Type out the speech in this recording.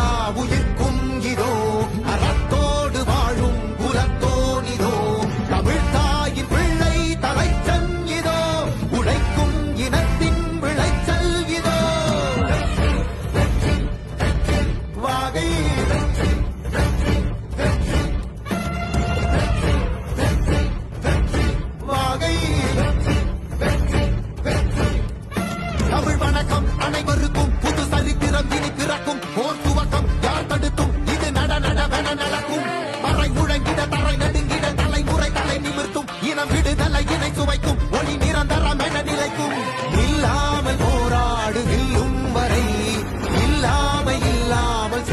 எல்லா வாழும் புறத்தோன் இதோ பிள்ளை தலைச்சன் இனத்தின் விளைச்சல் இதோ வாகை. வணக்கம் அனைவருக்கும் புது சரித்திரம் இனி பிறக்கும். போர் மனம் விடுதலையினை சுவைக்கும்